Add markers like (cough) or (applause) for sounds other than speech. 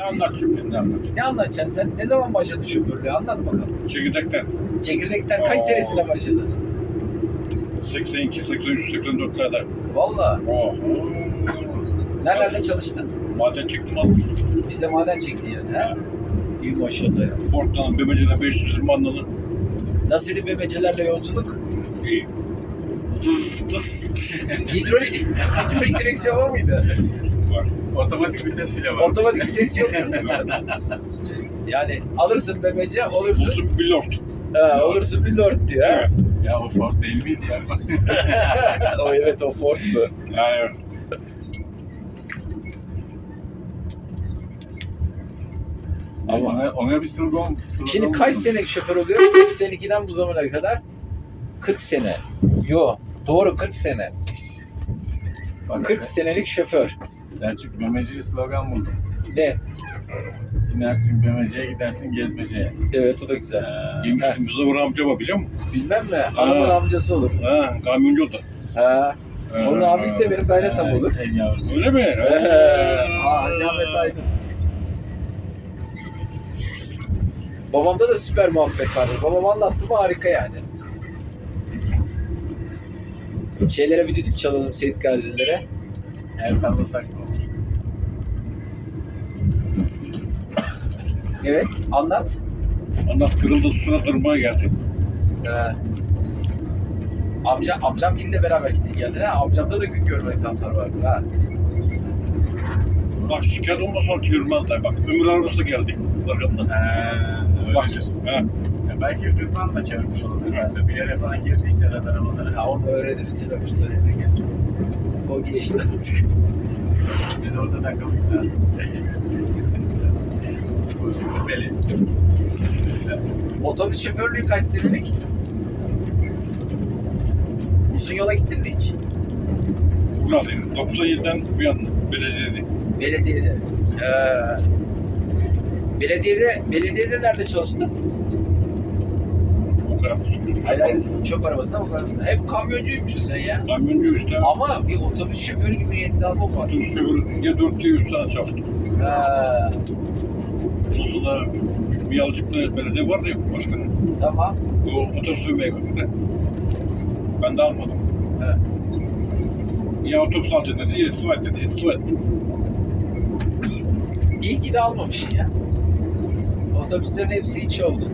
Ne anlat şimdi ne anlat? Ne anlatacaksın sen? Ne zaman başladın şoförlüğe? Anlat bakalım. Çekirdekten Çekirdekten kaç Oo. senesinde başladın? 82, 83, 84'lerde. Valla. Oh. Nerelerde çalıştın? Maden çıktım aldım. Bizde maden çektin yani ha? İyi maşallah ya. Port'tan, Bebeci'den 500 lira mandalın. Nasıldı bebecilerle yolculuk? İyi. Hidrolik, hidrolik direksiyon var mıydı? Var. Otomatik vites bile var. Otomatik vites yok. yani alırsın bebeci, olursun, Olsun bir lord. ha, olursun bir lord diyor. Evet. Ya o Ford değil miydi ya? (laughs) o evet o Ford'tu. Yani Ama- ona, ona bir slogan. slogan Şimdi kaç sene şoför oluyor? 82'den bu zamana kadar 40 sene. Yo, doğru 40 sene. Bak, 40 senelik şoför. Selçuk Memeci'ye slogan buldum. De. İnersin Memeci'ye gidersin Gezmece'ye. Evet o da güzel. Ee, yemiştim Muzaffer amcama biliyor musun? Bilmem mi? Hanımın Ha. amcası olur. Ha, kamyoncu oldu. Ha. Onun abisi de benim gayretam ee, olur. Ey yavrum. Öyle mi? Ee, Aa, Hacı Ahmet Aydın. Babamda da süper muhabbet vardır. Babam anlattı mı harika yani. Şeylere bir düdük çalalım Seyit Gazi'lere. El sallasak olur. Evet, anlat. Anlat kırıldı sıra durmaya geldi. Ee, amca, amcam ile beraber gittik geldi ha. Amcamda da gün görmedik kanser vardır ha. Bak şikayet olmasa sonra çevirmezler. Bak ömür arabası geldi. Arkamdan. Ee, Bak. Ya belki kızdan da çevirmiş olabilir. Evet. Bir yere falan girdiyse arada arabalara. Ha onu öğrenirsin öbür sene gel. O geçti artık. Biz orada takıldık da. Bu şüpheli. Güzel. Otobüs şoförlüğü kaç senelik? Uzun yola gittin mi hiç? Ulan 97'den bu yana belediyede. Belediyede. Ee, belediyede, belediyede nerede çalıştın? Hayır hayır, çöp arabasında o kadar. Hep kamyoncuymuşsun sen ya. Kamyoncu işte. Ama bir otobüs şoförü gibi almam var. Otobüs şoförü ya 4'te 100 tane çalıştım. Ha, Ondan sonra Miyalıcık'ta belediye vardı ya başkanım. tamam. O otobüs sürmeye. Ben de almadım. Evet. Ya otobüs alacaksın dedi, ya sıvat dedi, ya sıvat. İyi ki de almamışsın ya. Otobüslerin hepsi hiç oldu.